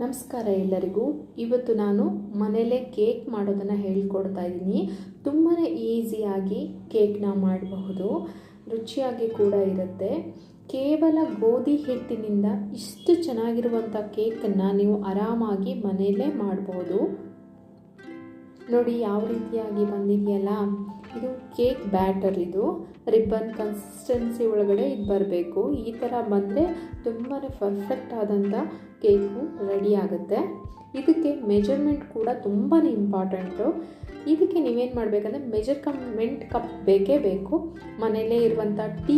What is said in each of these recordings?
ನಮಸ್ಕಾರ ಎಲ್ಲರಿಗೂ. ಇವತ್ತು ನಾನು ಮನೇಲೇ ಕೇಕ್ ಮಾಡೋದನ್ನು ಹೇಳ್ಕೊಡ್ತಾ ಇದ್ದೀನಿ. ತುಂಬಾ ಈಸಿಯಾಗಿ ಕೇಕ್ನ ಮಾಡಬಹುದು. ರುಚಿಯಾಗಿ ಕೂಡ ಇರುತ್ತೆ. ಕೇವಲ ಗೋಧಿ ಹಿಟ್ಟಿನಿಂದ ಇಷ್ಟು ಚೆನ್ನಾಗಿರುವಂಥ ಕೇಕನ್ನು ನೀವು ಆರಾಮಾಗಿ ಮನೆಯಲ್ಲೇ ಮಾಡಬಹುದು. ನೋಡಿ, ಯಾವ ರೀತಿಯಾಗಿ ಬಂದಿದೆಯಲ್ಲ? ಇದು ಕೇಕ್ ಬ್ಯಾಟರ್ ಇದು. ರಿಬ್ಬನ್ ಕನ್ಸಿಸ್ಟೆನ್ಸಿ ಒಳಗಡೆ ಇದು ಬರಬೇಕು. ಈ ಥರ ಬಂದರೆ ತುಂಬಾ ಪರ್ಫೆಕ್ಟ್ ಆದಂಥ ಕೇಕು ರೆಡಿ ಆಗುತ್ತೆ. ಇದಕ್ಕೆ ಮೆಜರ್ಮೆಂಟ್ ಕೂಡ ತುಂಬಾ ಇಂಪಾರ್ಟೆಂಟು ಇದಕ್ಕೆ ನೀವೇನು ಮಾಡಬೇಕಂದ್ರೆ ಮೆಜರ್ ಕಮೆಂಟ್ ಕಪ್ ಬೇಕೇ ಬೇಕು. ಮನೆಯಲ್ಲೇ ಇರುವಂಥ ಟೀ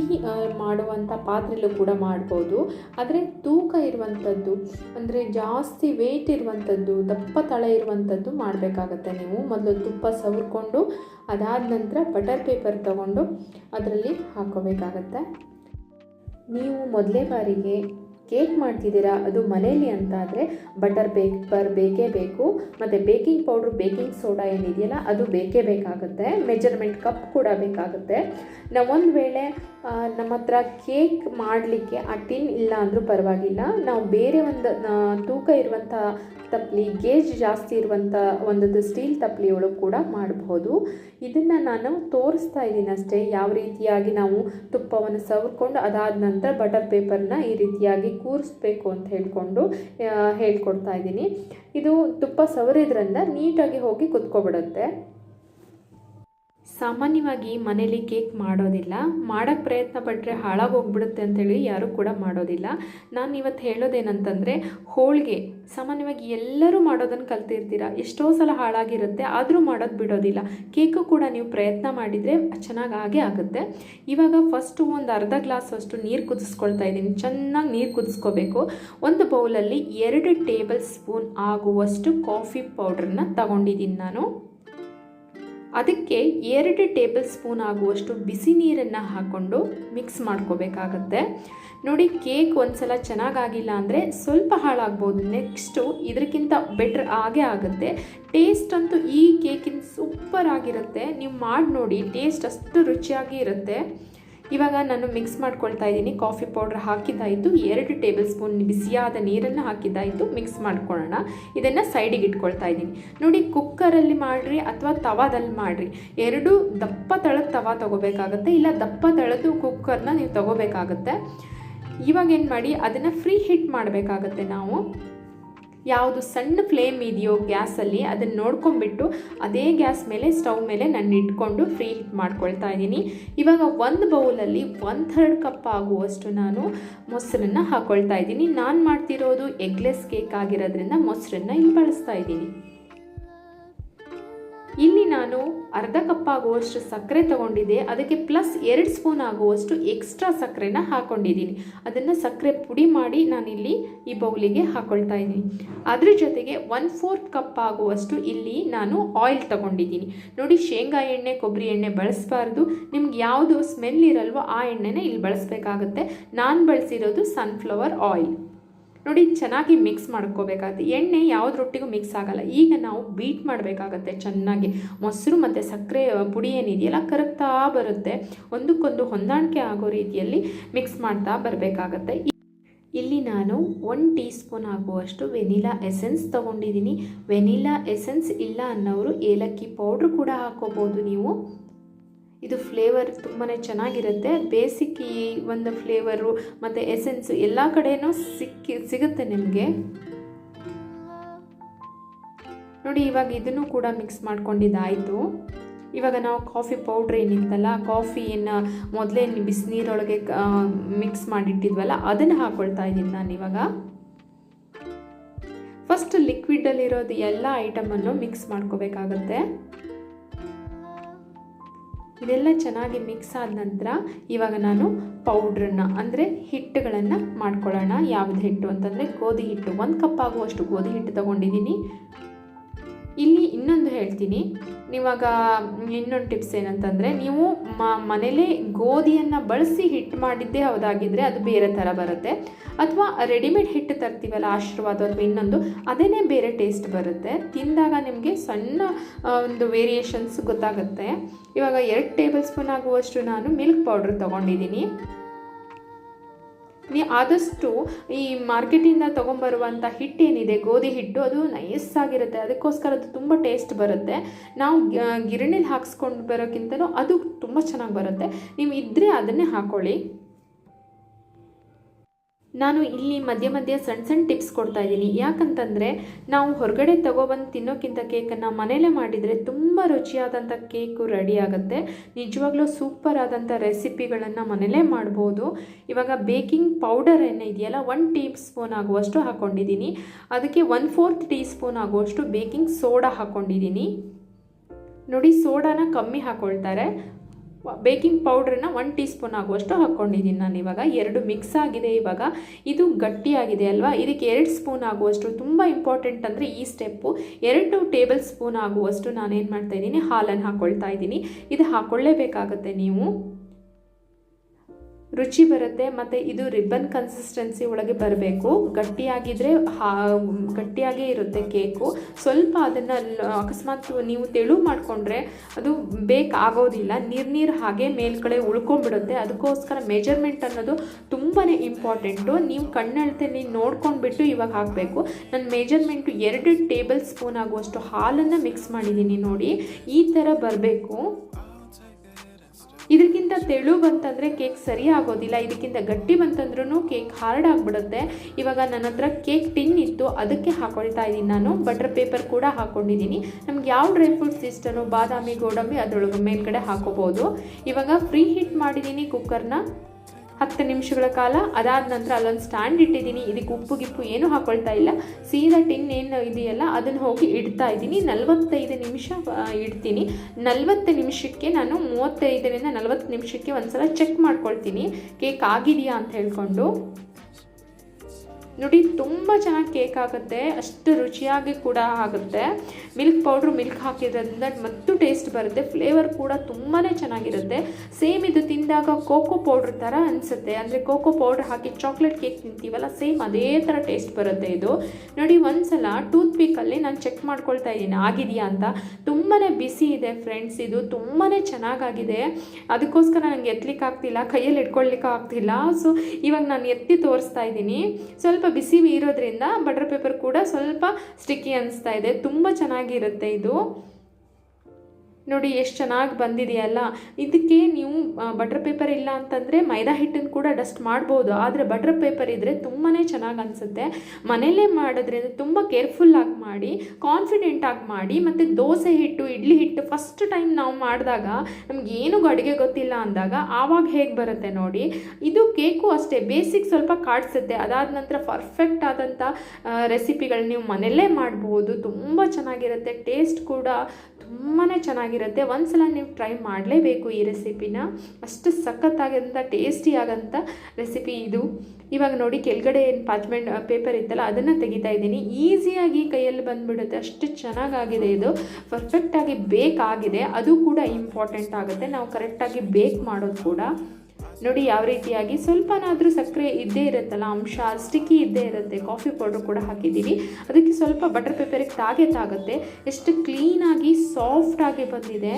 ಮಾಡುವಂಥ ಪಾತ್ರೆಯಲ್ಲೂ ಕೂಡ ಮಾಡ್ಬೋದು. ಆದರೆ ತೂಕ ಇರುವಂಥದ್ದು ಅಂದರೆ ಜಾಸ್ತಿ ವೆಯ್ಟ್ ಇರುವಂಥದ್ದು ದಪ್ಪ ತಳ ಇರುವಂಥದ್ದು ಮಾಡಬೇಕಾಗತ್ತೆ ನೀವು. ಮೊದಲು ತುಪ್ಪ ಸವರ್ಕೊಂಡು, ಅದಾದ ನಂತರ ಬಟರ್ ಪೇಪರ್ ತಗೊಂಡು ಅದರಲ್ಲಿ ಹಾಕೋಬೇಕಾಗತ್ತೆ ನೀವು ಮೊದಲೇ ಬಾರಿಗೆ ಕೇಕ್ ಮಾಡ್ತಿದ್ದೀರಾ? ಅದು ಮನೇಲಿ ಅಂತ ಆದರೆ ಬಟರ್ ಪೇಪರ್ ಬೇಕೇ ಬೇಕು. ಮತ್ತು ಬೇಕಿಂಗ್ ಪೌಡ್ರ್, ಬೇಕಿಂಗ್ ಸೋಡಾ ಏನಿದೆಯಲ್ಲ, ಅದು ಬೇಕೇ ಬೇಕಾಗುತ್ತೆ. ಮೆಜರ್ಮೆಂಟ್ ಕಪ್ ಕೂಡ ಬೇಕಾಗುತ್ತೆ. ನಾವು ಒಂದು ವೇಳೆ ನಮ್ಮ ಹತ್ರ ಕೇಕ್ ಮಾಡಲಿಕ್ಕೆ ಆ ಟಿನ್ ಇಲ್ಲ ಅಂದರೂ ಪರವಾಗಿಲ್ಲ. ನಾವು ಬೇರೆ ಒಂದು ತೂಕ ಇರುವಂಥ ತಪ್ಪಲಿ ಗೇಜ್ ಜಾಸ್ತಿ ಇರುವಂಥ ಒಂದೊಂದು ಸ್ಟೀಲ್ ತಪ್ಲಿ ಒಳಗೆ ಕೂಡ ಮಾಡಬಹುದು ಇದನ್ನು ನಾನು ತೋರಿಸ್ತಾ ಇದ್ದೀನಿ ಅಷ್ಟೇ. ಯಾವ ರೀತಿಯಾಗಿ ನಾವು ತುಪ್ಪವನ್ನು ಸವರ್ಕೊಂಡು ಅದಾದ ನಂತರ ಬಟರ್ ಪೇಪರ್ನ ಈ ರೀತಿಯಾಗಿ ಕೂರಿಸ್ಬೇಕು ಅಂತ ಹೇಳ್ಕೊಂಡು ಹೇಳ್ಕೊಡ್ತಾ ಇದ್ದೀನಿ. ಇದು ತುಪ್ಪ ಸವರಿದ್ರಿಂದ ನೀಟಾಗಿ ಹೋಗಿ ಕುತ್ಕೊಬಿಡುತ್ತೆ. ಸಾಮಾನ್ಯವಾಗಿ ಮನೇಲಿ ಕೇಕ್ ಮಾಡೋದಿಲ್ಲ. ಮಾಡೋಕ್ಕೆ ಪ್ರಯತ್ನ ಪಟ್ಟರೆ ಹಾಳಾಗೋಗ್ಬಿಡುತ್ತೆ ಅಂತೇಳಿ ಯಾರೂ ಕೂಡ ಮಾಡೋದಿಲ್ಲ. ನಾನು ಇವತ್ತು ಹೇಳೋದೇನಂತಂದರೆ, ಹೋಳಿಗೆ ಸಾಮಾನ್ಯವಾಗಿ ಎಲ್ಲರೂ ಮಾಡೋದನ್ನು ಕಲ್ತಿರ್ತೀರ? ಎಷ್ಟೋ ಸಲ ಹಾಳಾಗಿರುತ್ತೆ, ಆದರೂ ಮಾಡೋದು ಬಿಡೋದಿಲ್ಲ. ಕೇಕು ಕೂಡ ನೀವು ಪ್ರಯತ್ನ ಮಾಡಿದರೆ ಚೆನ್ನಾಗಿ ಆಗೇ ಆಗುತ್ತೆ. ಇವಾಗ ಫಸ್ಟು ಒಂದು ಅರ್ಧ ಗ್ಲಾಸ್ ಅಷ್ಟು ನೀರು ಕುದಿಸ್ಕೊಳ್ತಾ ಇದ್ದೀನಿ. ಚೆನ್ನಾಗಿ ನೀರು ಕುದಿಸ್ಕೋಬೇಕು. ಒಂದು ಬೌಲಲ್ಲಿ ಎರಡು ಟೇಬಲ್ ಸ್ಪೂನ್ ಆಗುವಷ್ಟು ಕಾಫಿ ಪೌಡ್ರನ್ನ ತಗೊಂಡಿದ್ದೀನಿ ನಾನು. ಅದಕ್ಕೆ ಎರಡು ಟೇಬಲ್ ಸ್ಪೂನ್ ಆಗುವಷ್ಟು ಬಿಸಿ ನೀರನ್ನು ಹಾಕ್ಕೊಂಡು ಮಿಕ್ಸ್ ಮಾಡ್ಕೋಬೇಕಾಗತ್ತೆ. ನೋಡಿ, ಕೇಕ್ ಒಂದ್ಸಲ ಚೆನ್ನಾಗಾಗಿಲ್ಲ ಅಂದರೆ ಸ್ವಲ್ಪ ಹಾಳಾಗ್ಬೋದು. ನೆಕ್ಸ್ಟು ಇದಕ್ಕಿಂತ ಬೆಟ್ರ್ ಆಗೇ ಆಗುತ್ತೆ. ಟೇಸ್ಟ್ ಅಂತೂ ಈ ಕೇಕಿನ ಸೂಪರ್ ಆಗಿರುತ್ತೆ. ನೀವು ಮಾಡಿ ನೋಡಿ, ಟೇಸ್ಟ್ ಅಷ್ಟು ರುಚಿಯಾಗಿ ಇರುತ್ತೆ. ಇವಾಗ ನಾನು ಮಿಕ್ಸ್ ಮಾಡ್ಕೊಳ್ತಾ ಇದ್ದೀನಿ. ಕಾಫಿ ಪೌಡ್ರ್ ಹಾಕಿದ್ದಾಯಿತು ಎರಡು ಟೇಬಲ್ ಸ್ಪೂನ್ ಬಿಸಿಯಾದ ನೀರನ್ನು ಹಾಕಿದ್ದಾಯಿತು ಮಿಕ್ಸ್ ಮಾಡ್ಕೊಳ್ಳೋಣ. ಇದನ್ನು ಸೈಡಿಗೆ ಇಟ್ಕೊಳ್ತಾ ಇದ್ದೀನಿ. ನೋಡಿ ಕುಕ್ಕರಲ್ಲಿ ಮಾಡಿರಿ ಅಥವಾ ತವಾದಲ್ಲಿ ಮಾಡಿರಿ. ಎರಡು ದಪ್ಪ ತಳದ ತವಾ ತೊಗೋಬೇಕಾಗತ್ತೆ. ಇಲ್ಲ, ದಪ್ಪ ತಳದು ಕುಕ್ಕರ್ನ ನೀವು ತೊಗೋಬೇಕಾಗತ್ತೆ. ಇವಾಗ ಏನು ಮಾಡಿ, ಅದನ್ನು ಫ್ರೀ ಹೀಟ್ ಮಾಡಬೇಕಾಗತ್ತೆ ನಾವು. ಯಾವುದು ಸಣ್ಣ ಫ್ಲೇಮ್ ಇದೆಯೋ ಗ್ಯಾಸಲ್ಲಿ ಅದನ್ನು ನೋಡ್ಕೊಂಬಿಟ್ಟು ಅದೇ ಗ್ಯಾಸ್ ಮೇಲೆ, ಸ್ಟವ್ ಮೇಲೆ ನಾನು ಇಟ್ಕೊಂಡು ಫ್ರೀ ಹೀಟ್ ಮಾಡ್ಕೊಳ್ತಾ ಇದ್ದೀನಿ. ಇವಾಗ ಒಂದು ಬೌಲಲ್ಲಿ ಒನ್ ಥರ್ಡ್ ಕಪ್ ಆಗುವಷ್ಟು ನಾನು ಮೊಸರನ್ನು ಹಾಕ್ಕೊಳ್ತಾ ಇದ್ದೀನಿ. ನಾನು ಮಾಡ್ತಿರೋದು ಎಗ್ಲೆಸ್ ಕೇಕ್ ಆಗಿರೋದ್ರಿಂದ ಮೊಸರನ್ನ ಇಲ್ಲಿ ಬಳಸ್ತಾ ಇದ್ದೀನಿ. ಇಲ್ಲಿ ನಾನು ಅರ್ಧ ಕಪ್ ಆಗುವಷ್ಟು ಸಕ್ಕರೆ ತಗೊಂಡಿದ್ದೆ. ಅದಕ್ಕೆ ಪ್ಲಸ್ ಎರಡು ಸ್ಪೂನ್ ಆಗುವಷ್ಟು ಎಕ್ಸ್ಟ್ರಾ ಸಕ್ಕರೆನ ಹಾಕೊಂಡಿದ್ದೀನಿ. ಅದನ್ನು ಸಕ್ಕರೆ ಪುಡಿ ಮಾಡಿ ನಾನಿಲ್ಲಿ ಈ ಬೌಲಿಗೆ ಹಾಕೊಳ್ತಾ ಇದ್ದೀನಿ. ಅದ್ರ ಜೊತೆಗೆ ಒನ್ ಫೋರ್ತ್ ಕಪ್ ಆಗುವಷ್ಟು ಇಲ್ಲಿ ನಾನು ಆಯಿಲ್ ತಗೊಂಡಿದ್ದೀನಿ. ನೋಡಿ, ಶೇಂಗಾ ಎಣ್ಣೆ, ಕೊಬ್ಬರಿ ಎಣ್ಣೆ ಬಳಸಬಾರ್ದು. ನಿಮ್ಗೆ ಯಾವುದು ಸ್ಮೆಲ್ ಇರಲ್ವೋ ಆ ಎಣ್ಣೆನ ಇಲ್ಲಿ ಬಳಸಬೇಕಾಗುತ್ತೆ. ನಾನು ಬಳಸಿರೋದು ಸನ್ಫ್ಲವರ್ ಆಯಿಲ್ ನೋಡಿ ಚೆನ್ನಾಗಿ ಮಿಕ್ಸ್ ಮಾಡ್ಕೋಬೇಕಾಗುತ್ತೆ. ಎಣ್ಣೆ ಯಾವ್ದು ರೊಟ್ಟಿಗೂ ಮಿಕ್ಸ್ ಆಗಲ್ಲ. ಈಗ ನಾವು ಬೀಟ್ ಮಾಡಬೇಕಾಗತ್ತೆ ಚೆನ್ನಾಗಿ. ಮೊಸರು ಮತ್ತು ಸಕ್ಕರೆ ಪುಡಿ ಏನಿದೆಯಲ್ಲ, ಕರಗ್ತಾ ಬರುತ್ತೆ. ಒಂದಕ್ಕೊಂದು ಹೊಂದಾಣಿಕೆ ಆಗೋ ರೀತಿಯಲ್ಲಿ ಮಿಕ್ಸ್ ಮಾಡ್ತಾ ಬರಬೇಕಾಗತ್ತೆ. ಇಲ್ಲಿ ನಾನು ಒನ್ ಟೀ ಸ್ಪೂನ್ ಆಗುವಷ್ಟು ವೆನಿಲಾ ಎಸೆನ್ಸ್ ತೊಗೊಂಡಿದ್ದೀನಿ. ವೆನಿಲಾ ಎಸೆನ್ಸ್ ಇಲ್ಲ ಅನ್ನೋರು ಏಲಕ್ಕಿ ಪೌಡ್ರ್ ಕೂಡ ಹಾಕೋಬೋದು ನೀವು. ಇದು ಫ್ಲೇವರ್ ತುಂಬಾ ಚೆನ್ನಾಗಿರುತ್ತೆ. ಬೇಸಿಕ್ ಈ ಒಂದು ಫ್ಲೇವರು ಮತ್ತು ಎಸೆನ್ಸು ಎಲ್ಲ ಕಡೆಯೂ ಸಿಕ್ಕಿ, ಸಿಗುತ್ತೆ ನಿಮಗೆ. ನೋಡಿ, ಇವಾಗ ಇದನ್ನು ಕೂಡ ಮಿಕ್ಸ್ ಮಾಡ್ಕೊಂಡಿದ್ದಾಯಿತು. ಇವಾಗ ನಾವು ಕಾಫಿ ಪೌಡ್ರ್ ಏನಿತ್ತಲ್ಲ ಕಾಫಿಯನ್ನು ಮೊದಲೇ ಬಿಸಿನೀರೊಳಗೆ ಮಿಕ್ಸ್ ಮಾಡಿಟ್ಟಿದ್ವಲ್ಲ, ಅದನ್ನು ಹಾಕ್ಕೊಳ್ತಾ ಇದ್ದೀನಿ ನಾನು ಇವಾಗ. ಫಸ್ಟ್ ಲಿಕ್ವಿಡಲ್ಲಿರೋದು ಎಲ್ಲ ಐಟಮನ್ನು ಮಿಕ್ಸ್ ಮಾಡ್ಕೋಬೇಕಾಗತ್ತೆ. ಇದೆಲ್ಲ ಚೆನ್ನಾಗಿ ಮಿಕ್ಸ್ ಆದ ನಂತರ ಇವಾಗ ನಾನು ಪೌಡ್ರನ್ನ ಅಂದರೆ ಹಿಟ್ಟುಗಳನ್ನು ಮಾಡ್ಕೊಳ್ಳೋಣ. ಯಾವ್ದು ಹಿಟ್ಟು ಅಂತಂದರೆ ಗೋಧಿ ಹಿಟ್ಟು. ಒಂದು ಕಪ್ ಆಗುವಷ್ಟು ಗೋಧಿ ಹಿಟ್ಟು ತಗೊಂಡಿದ್ದೀನಿ. ಇಲ್ಲಿ ಇನ್ನೊಂದು ಹೇಳ್ತೀನಿ. ಇವಾಗ ಇನ್ನೊಂದು ಟಿಪ್ಸ್ ಏನಂತಂದರೆ, ನೀವು ಮನೇಲಿ ಗೋಧಿಯನ್ನು ಬಳಸಿ ಹಿಟ್ಟು ಮಾಡಿದ್ದೇ ಹೌದಾಗಿದ್ದರೆ ಅದು ಬೇರೆ ಥರ ಬರುತ್ತೆ. ಅಥವಾ ರೆಡಿಮೇಡ್ ಹಿಟ್ಟು ತರ್ತೀವಲ್ಲ, ಆಶೀರ್ವಾದ ಅಥವಾ ಇನ್ನೊಂದು ಅದೇ ಬೇರೆ ಟೇಸ್ಟ್ ಬರುತ್ತೆ. ತಿಂದಾಗ ನಿಮಗೆ ಸಣ್ಣ ಒಂದು ವೇರಿಯೇಷನ್ಸ್ ಗೊತ್ತಾಗುತ್ತೆ. ಇವಾಗ ಎರಡು ಟೇಬಲ್ ಸ್ಪೂನ್ ಆಗುವಷ್ಟು ನಾನು ಮಿಲ್ಕ್ ಪೌಡ್ರ್ ತೊಗೊಂಡಿದ್ದೀನಿ. ನೀವು ಆದಷ್ಟು ಈ ಮಾರ್ಕೆಟಿಂದ ತೊಗೊಂಬರುವಂಥ ಹಿಟ್ಟು ಏನಿದೆ ಗೋಧಿ ಹಿಟ್ಟು, ಅದು ನೈಸ್ ಆಗಿರುತ್ತೆ. ಅದಕ್ಕೋಸ್ಕರ ಅದು ತುಂಬ ಟೇಸ್ಟ್ ಬರುತ್ತೆ. ನಾವು ಗಿರಣಿಲಿ ಹಾಕ್ಸ್ಕೊಂಡು ಬರೋಕ್ಕಿಂತಲೂ ಅದು ತುಂಬ ಚೆನ್ನಾಗಿ ಬರುತ್ತೆ. ನೀವು ಇದ್ದರೆ ಅದನ್ನೇ ಹಾಕ್ಕೊಳ್ಳಿ ನಾನು ಇಲ್ಲಿ ಮಧ್ಯ ಮಧ್ಯ ಸಣ್ಣ ಸಣ್ಣ ಟಿಪ್ಸ್ ಕೊಡ್ತಾ ಇದ್ದೀನಿ. ಯಾಕಂತಂದರೆ ನಾವು ಹೊರಗಡೆ ತಗೊಬಂದು ತಿನ್ನೋಕ್ಕಿಂತ ಕೇಕನ್ನು ಮನೆಯಲ್ಲೇ ಮಾಡಿದರೆ ತುಂಬ ರುಚಿಯಾದಂಥ ಕೇಕು ರೆಡಿ ಆಗುತ್ತೆ. ನಿಜವಾಗ್ಲೂ ಸೂಪರ್ ಆದಂಥ ರೆಸಿಪಿಗಳನ್ನು ಮನೆಯಲ್ಲೇ ಮಾಡ್ಬೋದು. ಇವಾಗ ಬೇಕಿಂಗ್ ಪೌಡರ್ ಏನೇ ಇದೆಯಲ್ಲ ಒನ್ ಟೀ ಸ್ಪೂನ್ ಆಗುವಷ್ಟು ಹಾಕ್ಕೊಂಡಿದ್ದೀನಿ ಅದಕ್ಕೆ ಒನ್ ಫೋರ್ತ್ ಟೀ ಸ್ಪೂನ್ ಆಗುವಷ್ಟು ಬೇಕಿಂಗ್ ಸೋಡಾ ಹಾಕ್ಕೊಂಡಿದ್ದೀನಿ ನೋಡಿ ಸೋಡಾನ ಕಮ್ಮಿ ಹಾಕ್ಕೊಳ್ತಾರೆ ಬೇಕಿಂಗ್ ಪೌಡ್ರನ್ನ ಒನ್ ಟೀ ಸ್ಪೂನ್ ಆಗುವಷ್ಟು ಹಾಕ್ಕೊಂಡಿದ್ದೀನಿ ನಾನು ಇವಾಗ. ಎರಡು ಮಿಕ್ಸ್ ಆಗಿದೆ ಇವಾಗ. ಇದು ಗಟ್ಟಿಯಾಗಿದೆ ಅಲ್ವಾ? ಇದಕ್ಕೆ ಎರಡು ಸ್ಪೂನ್ ಆಗುವಷ್ಟು, ತುಂಬ ಇಂಪಾರ್ಟೆಂಟ್ ಅಂದರೆ ಈ ಸ್ಟೆಪ್ಪು ಎರಡು ಟೇಬಲ್ ಸ್ಪೂನ್ ಆಗುವಷ್ಟು ನಾನೇನು ಮಾಡ್ತಾಯಿದ್ದೀನಿ ಹಾಲನ್ನು ಹಾಕ್ಕೊಳ್ತಾ ಇದ್ದೀನಿ. ಇದು ಹಾಕ್ಕೊಳ್ಳೇಬೇಕಾಗತ್ತೆ ನೀವು. ರುಚಿ ಬರುತ್ತೆ, ಮತ್ತು ಇದು ರಿಬ್ಬನ್ ಕನ್ಸಿಸ್ಟೆನ್ಸಿ ಒಳಗೆ ಬರಬೇಕು. ಗಟ್ಟಿಯಾಗಿದ್ದರೆ ಹಾ, ಗಟ್ಟಿಯಾಗೇ ಇರುತ್ತೆ ಕೇಕು ಸ್ವಲ್ಪ ಅದನ್ನು ಅಕಸ್ಮಾತ್ ನೀವು ತೆಳು ಮಾಡಿಕೊಂಡ್ರೆ ಅದು ಬೇಕಾಗೋದಿಲ್ಲ ನೀರು ನೀರು ಹಾಗೆ ಮೇಲ್ಕಡೆ ಉಳ್ಕೊಂಡ್ಬಿಡುತ್ತೆ. ಅದಕ್ಕೋಸ್ಕರ ಮೆಜರ್ಮೆಂಟ್ ಅನ್ನೋದು ತುಂಬಾ ಇಂಪಾರ್ಟೆಂಟು ನೀವು ಕಣ್ಣಳ್ತೆ ನೀವು ನೋಡ್ಕೊಂಡ್ಬಿಟ್ಟು ಇವಾಗ ಹಾಕಬೇಕು. ನನ್ನ ಮೆಜರ್ಮೆಂಟು ಎರಡು ಟೇಬಲ್ ಸ್ಪೂನ್ ಆಗುವಷ್ಟು ಹಾಲನ್ನು ಮಿಕ್ಸ್ ಮಾಡಿದ್ದೀನಿ ನೋಡಿ. ಈ ಥರ ಬರಬೇಕು. ತೆಳು ಬಂತಂದರೆ ಕೇಕ್ ಸರಿ ಆಗೋದಿಲ್ಲ. ಇದಕ್ಕಿಂತ ಗಟ್ಟಿ ಬಂತಂದ್ರೂ ಕೇಕ್ ಹಾರ್ಡ್ ಆಗಿಬಿಡುತ್ತೆ. ಇವಾಗ ನನ್ನ ಹತ್ರ ಕೇಕ್ ಟಿನ್ ಇತ್ತು. ಅದಕ್ಕೆ ಹಾಕೊಳ್ತಾ ಇದ್ದೀನಿ ನಾನು. ಬಟರ್ ಪೇಪರ್ ಕೂಡ ಹಾಕ್ಕೊಂಡಿದ್ದೀನಿ ನಮ್ಗೆ ಯಾವ ಡ್ರೈ ಫ್ರೂಟ್ಸ್ ಇಷ್ಟನೋ ಬಾದಾಮಿ, ಗೋಡಂಬಿ ಅದರೊಳಗೆ ಮೇಲ್ಗಡೆ ಹಾಕೋಬೋದು. ಇವಾಗ ಫ್ರೀ ಹೀಟ್ ಮಾಡಿದ್ದೀನಿ ಕುಕ್ಕರ್ನ ಹತ್ತು ನಿಮಿಷಗಳ ಕಾಲ ಅದಾದ ನಂತರ ಅಲ್ಲೊಂದು ಸ್ಟ್ಯಾಂಡ್ ಇಟ್ಟಿದ್ದೀನಿ. ಇದಕ್ಕೆ ಉಪ್ಪು ಗಿಪ್ಪು ಏನೂ ಹಾಕೊಳ್ತಾ ಇಲ್ಲ. ಸೀದಾ ಟಿನ್ ಏನು ಇದೆಯಲ್ಲ, ಅದನ್ನು ಹೋಗಿ ಇಡ್ತಾ ಇದ್ದೀನಿ. ನಲವತ್ತೈದು ನಿಮಿಷ ಇಡ್ತೀನಿ. ನಲವತ್ತು ನಿಮಿಷಕ್ಕೆ ನಾನು ಮೂವತ್ತೈದರಿಂದ ನಲವತ್ತು ನಿಮಿಷಕ್ಕೆ ಒಂದ್ಸಲ ಚೆಕ್ ಮಾಡ್ಕೊಳ್ತೀನಿ. ಕೇಕ್ ಆಗಿದೆಯಾ ಅಂತ ಹೇಳ್ಕೊಂಡು. ನೋಡಿ, ತುಂಬ ಚೆನ್ನಾಗಿ ಕೇಕ್ ಆಗುತ್ತೆ, ಅಷ್ಟು ರುಚಿಯಾಗಿ ಕೂಡ ಆಗುತ್ತೆ. ಮಿಲ್ಕ್ ಪೌಡ್ರು ಮಿಲ್ಕ್ ಹಾಕಿರೋದ್ರಿಂದ ಮತ್ತು ಟೇಸ್ಟ್ ಬರುತ್ತೆ ಫ್ಲೇವರ್ ಕೂಡ ತುಂಬಾ ಚೆನ್ನಾಗಿರುತ್ತೆ. ಸೇಮ್ ಇದು ತಿಂದಾಗ ಕೋಕೋ ಪೌಡ್ರ್ ಥರ ಅನಿಸುತ್ತೆ. ಅಂದರೆ ಕೋಕೋ ಪೌಡ್ರ್ ಹಾಕಿ ಚಾಕ್ಲೇಟ್ ಕೇಕ್ ತಿಂತೀವಲ್ಲ ಸೇಮ್ ಅದೇ ಥರ ಟೇಸ್ಟ್ ಬರುತ್ತೆ ಇದು. ನೋಡಿ, ಒಂದ್ಸಲ ಟೂತ್ ಪೀಕಲ್ಲಿ ನಾನು ಚೆಕ್ ಮಾಡ್ಕೊಳ್ತಾ ಇದ್ದೀನಿ. ಆಗಿದೆಯಾ ಅಂತ? ತುಂಬಾ ಬಿಸಿ ಇದೆ ಫ್ರೆಂಡ್ಸ್ ಇದು ತುಂಬಾ ಚೆನ್ನಾಗಾಗಿದೆ. ಅದಕ್ಕೋಸ್ಕರ ನನಗೆ ಎತ್ತಲಿಕ್ಕೆ ಆಗ್ತಿಲ್ಲ ಕೈಯಲ್ಲಿ ಇಟ್ಕೊಳ್ಲಿಕ್ಕೆ ಆಗ್ತಿಲ್ಲ. ಸೊ ಇವಾಗ ನಾನು ಎತ್ತಿ ತೋರಿಸ್ತಾ ಇದ್ದೀನಿ. ಸ್ವಲ್ಪ ಬಿಸಿ ಇರೋದ್ರಿಂದ ಬಟರ್ ಪೇಪರ್ ಕೂಡ ಸ್ವಲ್ಪ ಸ್ಟಿಕ್ಕಿ ಅನಿಸ್ತಾ ಇದೆ. ತುಂಬ ಚೆನ್ನಾಗಿರುತ್ತೆ ಇದು. ನೋಡಿ, ಎಷ್ಟು ಚೆನ್ನಾಗಿ ಬಂದಿದೆಯಲ್ಲ. ಇದಕ್ಕೆ ನೀವು ಬಟರ್ ಪೇಪರ್ ಇಲ್ಲ ಅಂತಂದರೆ ಮೈದಾ ಹಿಟ್ಟನ್ನು ಕೂಡ ಡಸ್ಟ್ ಮಾಡ್ಬೋದು. ಆದರೆ ಬಟರ್ ಪೇಪರ್ ಇದ್ದರೆ ತುಂಬಾ ಚೆನ್ನಾಗಿ ಅನಿಸುತ್ತೆ. ಮನೆಯಲ್ಲೇ ಮಾಡೋದ್ರಿಂದ ತುಂಬ ಕೇರ್ಫುಲ್ಲಾಗಿ ಮಾಡಿ ಕಾನ್ಫಿಡೆಂಟಾಗಿ ಮಾಡಿ, ಮತ್ತು ದೋಸೆ ಹಿಟ್ಟು, ಇಡ್ಲಿ ಹಿಟ್ಟು ಫಸ್ಟ್ ಟೈಮ್ ನಾವು ಮಾಡಿದಾಗ ನಮ್ಗೆ ಏನು ಅಡುಗೆ ಗೊತ್ತಿಲ್ಲ ಅಂದಾಗ ಆವಾಗ ಹೇಗೆ ಬರುತ್ತೆ ನೋಡಿ. ಇದು ಕೇಕು ಅಷ್ಟೇ ಬೇಸಿಕ್ ಸ್ವಲ್ಪ ಕಾಡಿಸುತ್ತೆ. ಅದಾದ ನಂತರ ಪರ್ಫೆಕ್ಟ್ ಆದಂಥ ರೆಸಿಪಿಗಳು ನೀವು ಮನೆಯಲ್ಲೇ ಮಾಡ್ಬೋದು. ತುಂಬ ಚೆನ್ನಾಗಿರುತ್ತೆ. ಟೇಸ್ಟ್ ಕೂಡ ತುಂಬಾ ಚೆನ್ನಾಗಿರುತ್ತೆ. ಒಂದ್ಸಲ ನೀವು ಟ್ರೈ ಮಾಡಲೇಬೇಕು ಈ ರೆಸಿಪಿನ ಅಷ್ಟು ಸಖತ್ತಾಗಂಥ ಟೇಸ್ಟಿ ಆಗೋಂಥ ರೆಸಿಪಿ ಇದು. ಇವಾಗ ನೋಡಿ ಕೆಳಗಡೆ ಏನು ಪಾಚ್ಮೆಂಟ್ ಪೇಪರ್ ಇತ್ತಲ್ಲ, ಅದನ್ನು ತೆಗಿತಾ ಇದ್ದೀನಿ. ಈಸಿಯಾಗಿ ಕೈಯಲ್ಲಿ ಬಂದುಬಿಡುತ್ತೆ. ಅಷ್ಟು ಚೆನ್ನಾಗಾಗಿದೆ ಇದು. ಪರ್ಫೆಕ್ಟಾಗಿ ಬೇಕಾಗಿದೆ ಅದು ಕೂಡ ಇಂಪಾರ್ಟೆಂಟ್ ಆಗುತ್ತೆ. ನಾವು ಕರೆಕ್ಟಾಗಿ ಬೇಕ್ ಮಾಡೋದು ಕೂಡ. ನೋಡಿ, ಯಾವ ರೀತಿಯಾಗಿ ಸ್ವಲ್ಪನಾದರೂ ಸಕ್ಕರೆ ಇದ್ದೇ ಇರುತ್ತಲ್ಲ, ಅಂಶ ಸ್ಟಿಕ್ಕಿ ಇದ್ದೇ ಇರುತ್ತೆ, ಕಾಫಿ ಪೌಡ್ರ್ ಕೂಡ ಹಾಕಿದ್ದೀವಿ. ಅದಕ್ಕೆ ಸ್ವಲ್ಪ ಬಟರ್ ಪೇಪರಿಗೆ ತಾಗೆ ತಾಗುತ್ತೆ. ಎಷ್ಟು ಕ್ಲೀನಾಗಿ ಸಾಫ್ಟಾಗಿ ಬಂದಿದೆ.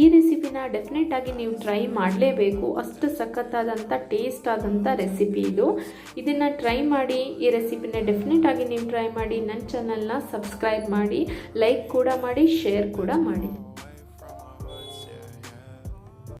ಈ ರೆಸಿಪಿನ ಡೆಫಿನೆಟ್ ಆಗಿ ನೀವು ಟ್ರೈ ಮಾಡಲೇಬೇಕು. ಅಷ್ಟು ಸಖತ್ತಾದಂಥ ಟೇಸ್ಟ್ ಆದಂಥ ರೆಸಿಪಿ ಇದು. ಇದನ್ನು ಟ್ರೈ ಮಾಡಿ, ಈ ರೆಸಿಪಿನ ಡೆಫಿನೆಟ್ ಆಗಿ ನೀವು ಟ್ರೈ ಮಾಡಿ ನನ್ನ ಚಾನಲ್ನ ಸಬ್ಸ್ಕ್ರೈಬ್ ಮಾಡಿ ಲೈಕ್ ಕೂಡ ಮಾಡಿ ಶೇರ್ ಕೂಡ ಮಾಡಿ.